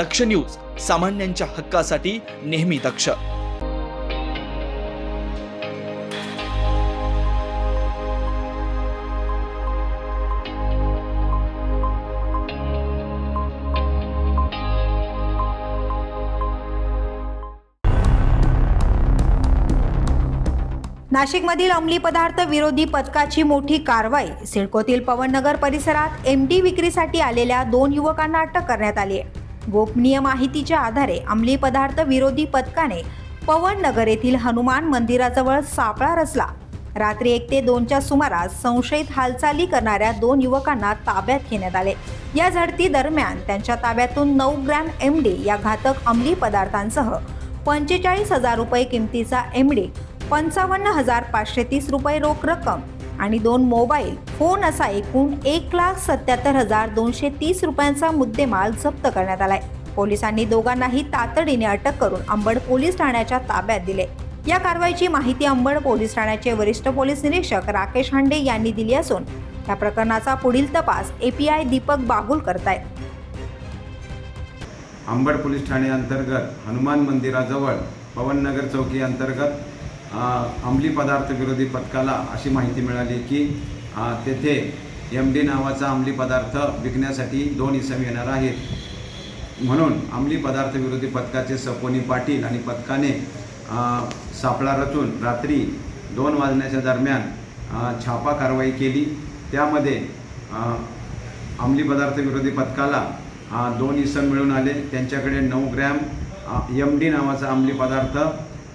दक्ष news सामान्यांच्या हक्कासाठी नेहमी दक्ष. नाशिकमधील अंमली पदार्थ विरोधी पथकाची मोठी कारवाई. सिडकोतील पवननगर परिसरात एमडी विक्रीसाठी आलेल्या दोन युवकांना अटक करण्यात आली आहे. गोपनीय माहितीच्या आधारे अंमली पदार्थ विरोधी पथकाने पवन नगर येथील हनुमान मंदिराजवळ सापळा रचला. रात्री एक ते दोनच्या सुमारास संशयित हालचाली करणाऱ्या दोन युवकांना ताब्यात घेण्यात आले. या झडती दरम्यान त्यांच्या ताब्यातून नऊ ग्रॅम एम डी या घातक अंमली पदार्थांसह पंचेचाळीस हजार रुपये किमतीचा एम डी पंचावन्न हजार पाचशे तीस रुपये रोख रक्कम आणि दोन मोबाईल फोन असा एकूण एक लाख सत्याहत्तर हजार दोनशे तीस रुपयांचा मुद्देमाल जप्त करण्यात आलाय. पोलिसांनी दोघांनाही तातडीने अटक करून अंबड पोलीस ठाण्याच्या ताब्यात दिले. या कारवाईची माहिती अंबड पोलीस ठाण्याचे वरिष्ठ पोलीस निरीक्षक राकेश हांडे यांनी दिली असून या प्रकरणाचा पुढील तपास एपीआय दीपक बागुल करतायत. अंबड पोलीस ठाणे अंतर्गत हनुमान मंदिराजवळ पवननगर चौकी अंतर्गत अंमली पदार्थ विरोधी पथकाला अशी माहिती मिळाली की तेथे एम डी नावाचा अंमली पदार्थ विकण्यासाठी दोन इसम येणार आहेत. म्हणून अंमली पदार्थ विरोधी पथकाचे सपोनी पाटील आणि पथकाने सापळा रचून रात्री दोन वाजण्याच्या दरम्यान छापा कारवाई केली. त्यामध्ये अंमली पदार्थ विरोधी पथकाला दोन इसम मिळून आले. त्यांच्याकडे नऊ ग्रॅम एम डी नावाचा अंमली पदार्थ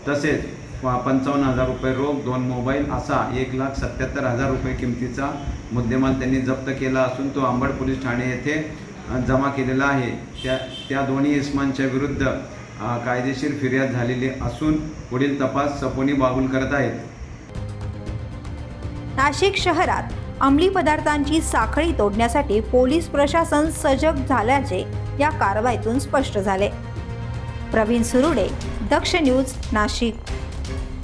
तसेच पंचावन्न हजार रुपये रोख दोन मोबाईल असा एक लाख सत्याहत्तर हजार रुपये किमतीचा मुद्देमाल त्यांनी जप्त केला असून तो आंबड पोलीस ठाणे येथे जमा केलेला आहे. त्या त्या दोन्ही इस्मांच्या विरुद्ध कायदेशीर फिर्याद झालेली असून पुढील तपास सपोनी बागुल करत आहेत. नाशिक शहरात अंमली पदार्थांची साखळी तोडण्यासाठी पोलीस प्रशासन सजग झाल्याचे या कारवाईतून स्पष्ट झाले. प्रवीण सुरुडे दक्ष न्यूज नाशिक.